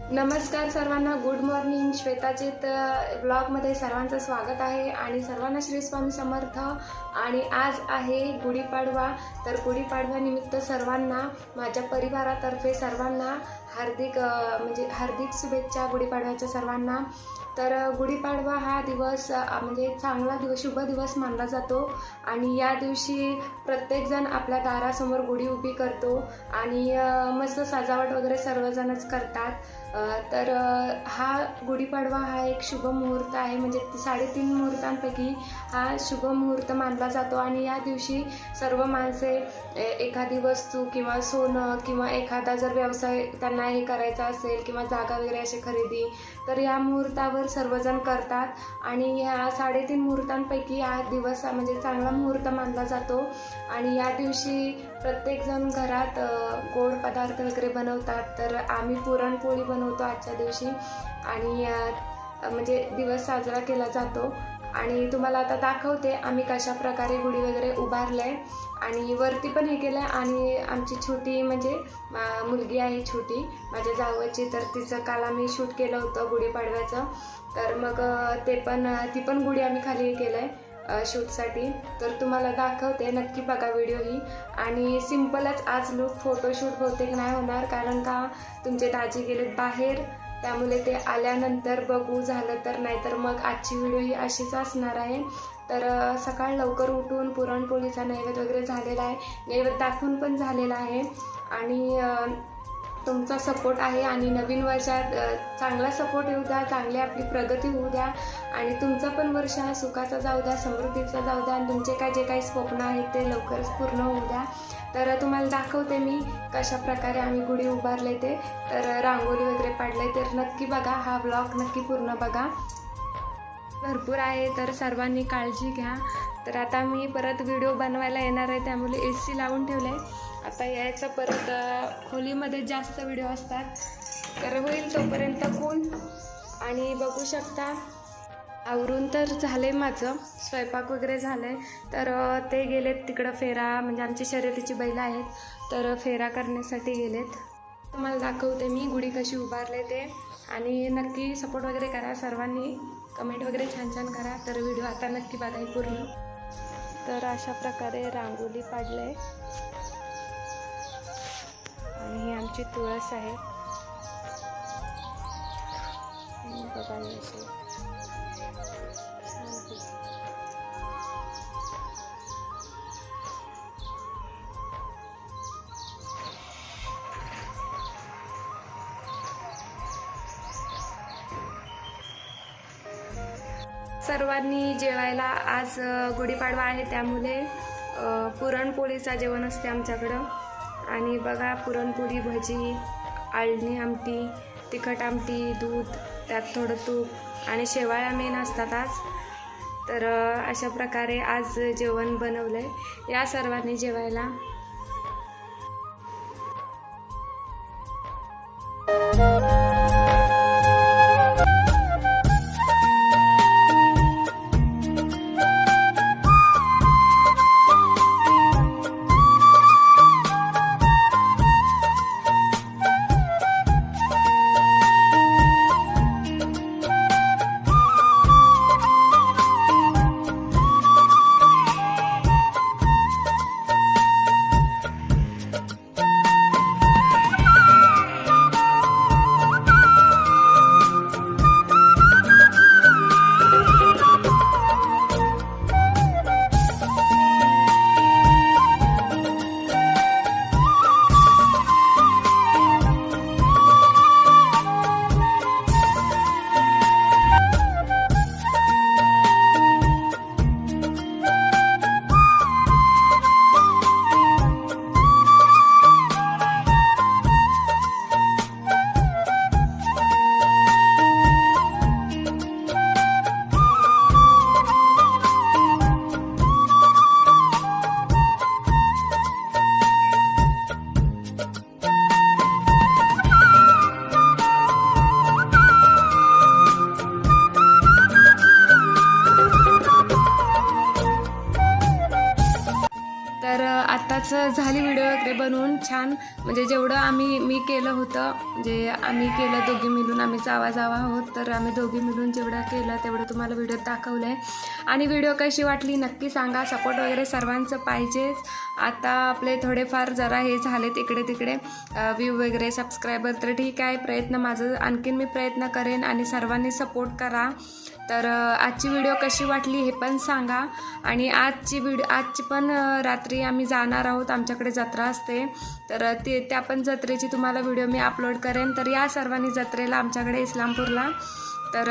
नमस्कार सर्वांना. Good morning श्वेताचेत ब्लॉगमध्ये सर्वांचं स्वागत आहे आणि सर्वांना श्री स्वामी समर्थ. आणि आज आहे गुढीपाडवा. तर गुढीपाडव्यानिमित्त सर्वांना माझ्या परिवारातर्फे सर्वांना हार्दिक म्हणजे हार्दिक शुभेच्छा गुढीपाडव्याच्या सर्वांना. तर गुढीपाडवा हा दिवस म्हणजे चांगला दिवस शुभ दिवस मानला जातो. आणि या दिवशी प्रत्येकजण आपल्या दारासमोर गुढी उभी करतो आणि मस्त सजावट वगैरे सर्वजणच करतात. तर हा गुढीपाडवा हा एक शुभ मुहूर्त आहे. म्हणजे साडेतीन मुहूर्तांपैकी हा शुभ मुहूर्त मानला जातो. आणि या दिवशी सर्व माणसे ए- एखादी वस्तू किंवा सोनं किंवा एखादा जर व्यवसाय त्यांना हे करायचा असेल किंवा जागा वगैरे अशी खरेदी तर या मुहूर्तावर सर्वजण करतात. आणि ह्या साडेतीन मुहूर्तांपैकी हा दिवस म्हणजे चांगला मुहूर्त मानला जातो. आणि या दिवशी प्रत्येकजण घरात गोड पदार्थ वगैरे बनवतात. तर आम्ही पुरणपोळी बनवतो आजच्या दिवशी. आणि म्हणजे दिवस साजरा केला जातो. आणि तुम्हाला आता दाखवते आम्ही कशा प्रकारे गुढी वगैरे उभारलं आहे आणि वरती पण हे केलं आणि आमची छोटी म्हणजे मुलगी आहे छोटी. माझ्या जावची तर तिचं काल आम्ही शूट केलं होतं गुढीपाडव्याचं तर मग ते पण ती पण गुढी आम्ही खाली हे केलं आहे शूटसाठी तर तुम्हाला दाखवते नक्की बघा व्हिडिओ ही. आणि सिम्पलच आज लूक फोटोशूट बहुतेक नाही होणार कारण का? तुमचे दाजी गेलेत बाहेर. त्यामुळे ते आल्यानंतर बघू झालं तर नाहीतर मग आजची व्हिडिओ ही अशीच असणार आहे. तर सकाळ लवकर उठून पुरणपोळीचा नैवेद्य वगैरे झालेला आहे. नैवेद्य दाखवून पण झालेला आहे. आणि तुमचा सपोर्ट आहे आणि नवीन वर्षात चांगला सपोर्ट येऊ द्या चांगली आपली प्रगती होऊ द्या. आणि तुमचा पण वर्ष हा सुखाचा जाऊ द्या समृद्धीचा जाऊ द्या आणि तुमचे काय जे काही स्वप्न आहेत ते लवकरच पूर्ण होऊ द्या. तर तुम्हाला दाखवते मी कशा प्रकारे आम्ही गुढी उभारले ते. तर रांगोळी वगैरे पाडले तर नक्की बघा हा ब्लॉग नक्की पूर्ण बघा. भरपूर आहे तर सर्वांनी काळजी घ्या. तर आता मी परत व्हिडिओ बनवायला येणार आहे त्यामुळे ए सी लावून ठेवलं. आहे आता यायचं परत खोलीमध्ये जास्त व्हिडिओ असतात. तर होईल तोपर्यंत कोण? आणि बघू शकता. आवरून तर झाले माझं. स्वयंपाक वगैरे झालं आहे तर ते गेलेत तिकडं फेरा. म्हणजे आमची शर्यतीची बैलं आहेत. तर फेरा करण्यासाठी गेलेत. तुम्हाला दाखवते मी गुढी कशी उभारले ते. आणि नक्की सपोर्ट वगैरे करा सर्वांनी. कमेंट वगैरे छान छान करा. तर व्हिडिओ आता नक्की बघाय पूर्ण. तर अशा प्रकारे रांगोळी पाडले आणि तुळस आहे. बघा अशी. सर्वांनी जेवायला आज गुढीपाडवा आहे त्यामुळे पुरणपोळीचा जेवण असते आमच्याकडं. आणि बघा पुरणपोळी भजी आळणी आमटी तिखट आमटी दूध त्यात थोडं तूप आणि शेवाळ्या मेन असतात आज. तर अशा प्रकारे आज जेवण बनवलं आहे या सर्वांनी जेवायला. झाली व्हिडिओ वगैरे बनवून छान. म्हणजे जेवढं आम्ही मी केलं होतं म्हणजे आम्ही केलं दोघी मिळून आम्ही जावा जावा आहोत तर आम्ही दोघी मिळून जेवढं केलं तेवढं तुम्हाला व्हिडिओ दाखवलं आहे आणि व्हिडिओ कशी वाटली नक्की सांगा. सपोर्ट वगैरे सर्वांचं पाहिजेच. आता आपले थोडेफार जरा हे झालेत इकडे तिकडे. व्ह्यू वगैरे सबस्क्रायबर तर ठीक आहे. प्रयत्न माझं आणखीन मी प्रयत्न करेन आणि सर्वांनी सपोर्ट करा. तर आजची व्हिडिओ कशी वाटली हे पण सांगा. आणि आजची व्हिडिओ आजची पण रात्री आम्ही जाणार आहोत आमच्याकडे जत्रा असते. तर ते त्या पण जत्रेची तुम्हाला व्हिडिओ मी अपलोड करेन. तर या सर्वांनी जत्रेला आमच्याकडे इस्लामपूरला. तर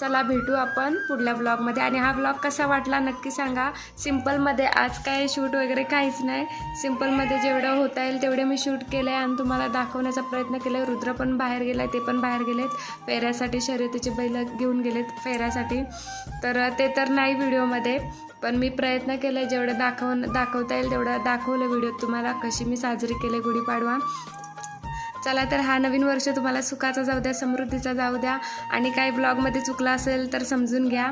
चला भेटू आपण पुढल्या ब्लॉगमध्ये आणि हा ब्लॉग कसा वाटला नक्की सांगा. सिम्पलमध्ये आज काय शूट वगैरे काहीच नाही. सिम्पलमध्ये जेवढं होता येईल तेवढे मी शूट केलं आहे आणि तुम्हाला दाखवण्याचा प्रयत्न केला आहे रुद्र पण बाहेर गेला ते पण बाहेर गेलेत. फेऱ्यासाठी शर्यतीचे बैल घेऊन गेलेत फेऱ्यासाठी. तर ते तर नाही व्हिडिओमध्ये पण मी प्रयत्न केला जेवढं दाखव दाखवता येईल तेवढं दाखवलं व्हिडिओ तुम्हाला. कशी मी साजरी केली गुढीपाडवा. चला तर हा नवीन वर्ष तुम्हाला सुखाचा जाऊ द्या समृद्धीचा जाऊ द्या. आणि काही ब्लॉगमध्ये चुकला असेल तर समजून घ्या.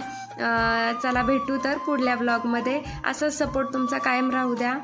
चला भेटू तर पुढल्या ब्लॉगमध्ये असंच सपोर्ट तुमचा कायम राहू द्या.